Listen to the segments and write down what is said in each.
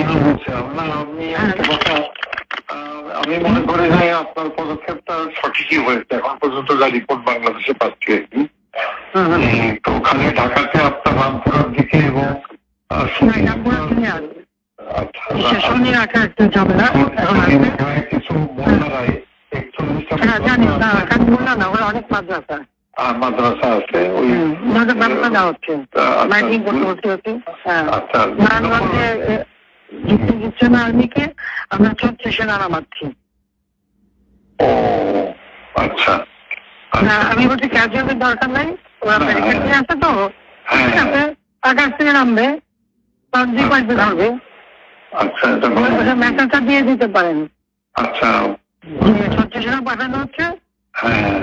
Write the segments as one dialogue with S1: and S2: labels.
S1: ইনু বলছিলাম না আমি মনে করি যে আপনার পদক্ষেপটা সঠিকই হয়েছে। এখন পর্যন্ত যা রিপোর্ট বাংলাদেশে পাচ্ছি আর কি তো ওখানে ঢাকাতে আপনার রামপুরার দিকে এবং। আচ্ছা, ভাই কিছু মোল্লারাই একচল্লিশটা
S2: অনেক মাদ্রাসা।
S1: আহ, মাদ্রাসা আছে ওই
S2: হচ্ছে
S1: আচ্ছা,
S2: মাইকিং করতে হচ্ছে হচ্ছে হ্যাঁ।
S1: আচ্ছা
S2: যুক্ত দিচ্ছে না আর্মিকে আমরা
S1: ও আচ্ছা। আচ্ছা।
S2: আমি বলছি ক্যাজুয়ালের দরকার নাই ওরা
S1: হ্যাঁ,
S2: ব্যারিকেড নিয়ে আসে তো।
S1: হ্যাঁ,
S2: ঠিক আছে আকাশ থেকে নামবে দুই পাশে ধরবে
S1: আচ্ছা
S2: মেসেজটা দিয়ে দিতে পারেন।
S1: আচ্ছা।
S2: সেনা পাঠানো হচ্ছে।
S1: হ্যাঁ।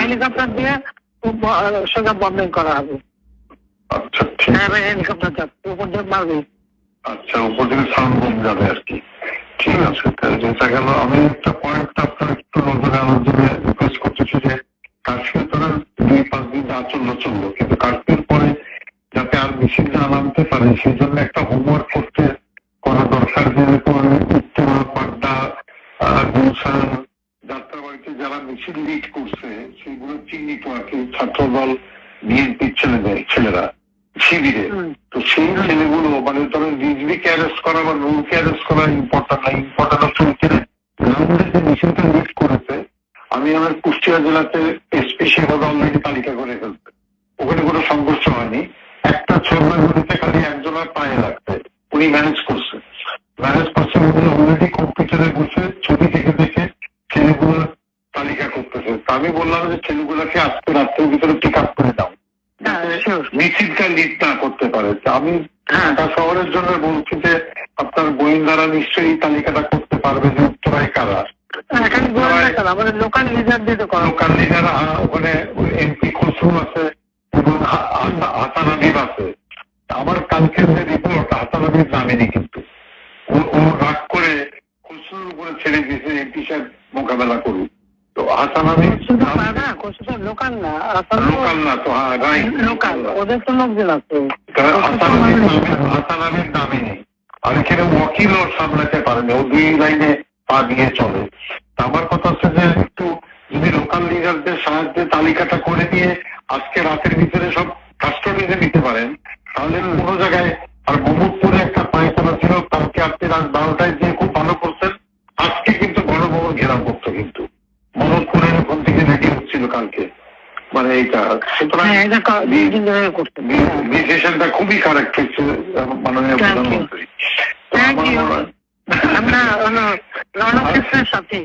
S2: হেলিকপ্টার দিয়ে সোজা বম্বিং করা হবে।
S1: আচ্ছা ঠিক
S2: হ্যাঁ হেলিকপ্টার যাচ্ছে উপর দিয়ে মারবে।
S1: আচ্ছা উপর থেকে সাউন্ড বম যাবে আর কি। ঠিক আছে তাহলে যেটা গেল আমি একটা পয়েন্ট আপনার একটু নজরে আনার জন্য রিকোয়েস্ট করতেছি যে কাশ্মীর তোরা দুই পাঁচ দিন যা চলল চলল। কিন্তু কাশ্মীর পরে যাতে আর মিছিল না নামতে পারে সেই জন্য একটা হোমওয়ার্ক করতে করা দরকার যে উত্তরা পাড্ডা গুলশান যারা মিছিল লিড করছে সেগুলো চিহ্নিত আর কি ছাত্রদল বিএনপির ছেলেদের ছেলেরা শিবিরে। তো সেই ছেলেগুলো মানে ধরো রিজভিকে অ্যারেস্ট করা বা রুলকে অ্যারেস্ট করা ইম্পর্টেন্ট না ইম্পর্টেন্ট হচ্ছে ওইখানে যে মিছিলটা লিড করেছে আমি আমার কুষ্টিয়া জেলাতে এসপি সেভাবে অলরেডি তালিকা করে ফেলছে। ওখানে কোনো সংঘর্ষ হয়নি। একটা ছোটগুলিতে খালি একজনের পায়ে লাগছে। উনি ম্যানেজ করছে। ম্যানেজ করছে উনি অলরেডি কম্পিউটারে বসে ছবি দেখে দেখে ছেলেগুলোর আমি বললাম যে ছেলেগুলোকে আজকে রাত্রের ভিতরে পিক আপ করে দাও. মিছিলটা লিড না করতে পারে। আমি
S2: হ্যাঁ।
S1: ঢাকা শহরের জন্য বলছি যে আপনার গোয়েন্দারা নিশ্চয়ই তালিকাটা করতে পারবে যে উত্তরায় কারা
S2: লোকাল লিডার
S1: ওখানে এমপি খসরু আছে এবং হাসান আছে। আমার কালকের যে রিপোর্ট হাসান হাবিব নামেনি কিন্তু। ও- রাগ করে খসরুর উপরে ছেড়ে দিয়েছে এমপি সাহেব মোকাবেলা করুক। হাসান
S2: লোকাল না
S1: লোকাল না তো হ্যাঁ রাইট
S2: লোকাল ওদের তো লোকজন আছে।
S1: হাসান হাবিব হাসান হাবিব নামে নেই। আর এখানে ওর সামলাতে পারেনি ও দুই লাইনে পা দিয়ে চলে। আমার কথা হচ্ছে যে একটু যদি লোকাল লিডারদের সাহায্যে তালিকাটা করে নিয়ে আজকে রাতের ভিতরে সব কাস্টডিতে নিতে পারেন তাহলে কোনো জায়গায় আর মোহাম্মদপুরে একটা পায়খানা ছিল কালকে আপনি রাত বারোটায় যে খুব ভালো করছেন আজকে কিন্তু গণভবন ঘেরাও করতো কিন্তু। মোহাম্মদপুরের ওখান থেকে রেডি হচ্ছিল কালকে? মানে এইটা সুতরাং
S2: হ্যাঁ এটা
S1: ডিসিশনটা খুবই কারেক্ট হচ্ছে মাননীয় প্রধানমন্ত্রী. মনে
S2: রণক্ষেত্রের সাথে।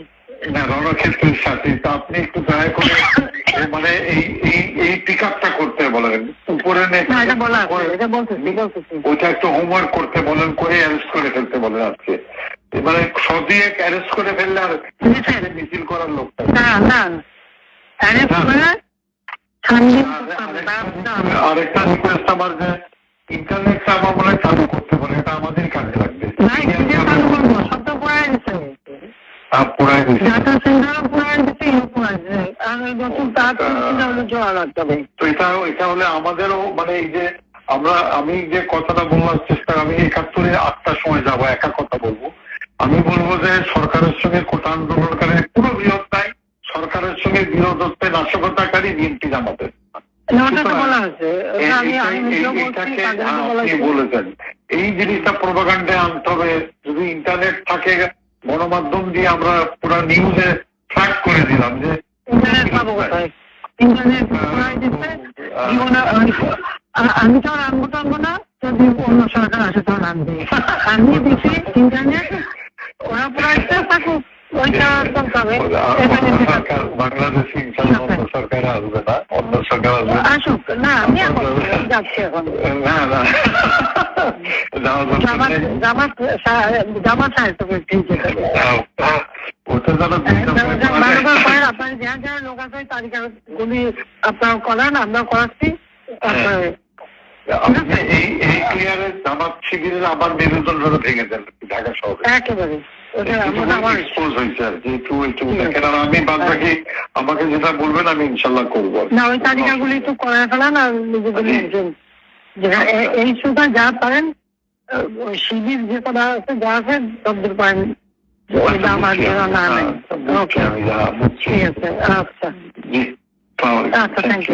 S1: না রণক্ষেত্রের সাথে। তো আপনি একটু দয়া করে মানে এই এই এই পিক আপটা করতে বলেন। উপরে ওইটা একটু হোমওয়ার্ক করতে বলেন করে অ্যারেস্ট করে ফেলতে বলেন আজকে। মানে সদিয়ে অ্যারেস্ট করে ফেললে আর
S2: মিছিল।
S1: করার লোক
S2: না না। অ্যারেস্ট করে
S1: আরেকটা রিকোয়েস্ট আমার যে ইন্টারনেটটা আমার মনে চালু করতে বলে এটা আমাদের কাজে লাগবে। আমাদেরও মানে এই যে আমরা আমি যে কথাটা বলার চেষ্টা আমি একাত্তরে আটটার সময় যাব একা কথা বলব। আমি বলব যে সরকারের সঙ্গে কোটা আন্দোলনকারী পুরো বিরোধ নাই। সরকারের সঙ্গে বিরোধ হচ্ছে নাশকতাকারী বিএনপি জামাতের। এই- বলেছেন। জিনিসটা প্রোপাগান্ডে আনতে হবে। যদি ইন্টারনেট থাকে গণমাধ্যম দিয়ে আমরা পুরো নিউজে ট্র্যাক করে দিলাম যে
S2: আমি- তো আর আনব টানবো না। যদি অন্য সরকার আসে তখন আনবে। আমি দিচ্ছি ইন্টারনেট ওরা পড়াইতে থাকুক ওইটা একদম পাবে এখানে
S1: অন্য
S2: যেটা-
S1: সরকার বাংলাদেশে ইনশাল্লাহ সরকার আসবে না অন্য সরকার আসবে
S2: আসুক না আমি এখন যাচ্ছি এখন
S1: না না আহ, আহ, ওটা যারা
S2: আপনার যারা লোক আছে তালিকা গুলি আপনার করান আমরা করাচ্ছি তারপরে
S1: এই এই ক্লিয়ারে জামাত শিবিরের আবার মেরুদণ্ডটা ভেঙে দেন ঢাকা শহরে।
S2: একেবারে। আমার
S1: আমি বাদ বাকি আমাকে যেটা বলবেন আমি ইনশাল্লাহ করব
S2: না ওই তালিকাগুলি একটু করে ফেলান আর এই সুতা যা পারেন ওই শিবির যে কটা আছে যা আছে সবদের পারেন। নেই।
S1: হ্যাঁ, হ্যাঁ,
S2: আচ্ছা।
S1: আলাইকুম।
S2: আচ্ছা থ্যাংক ইউ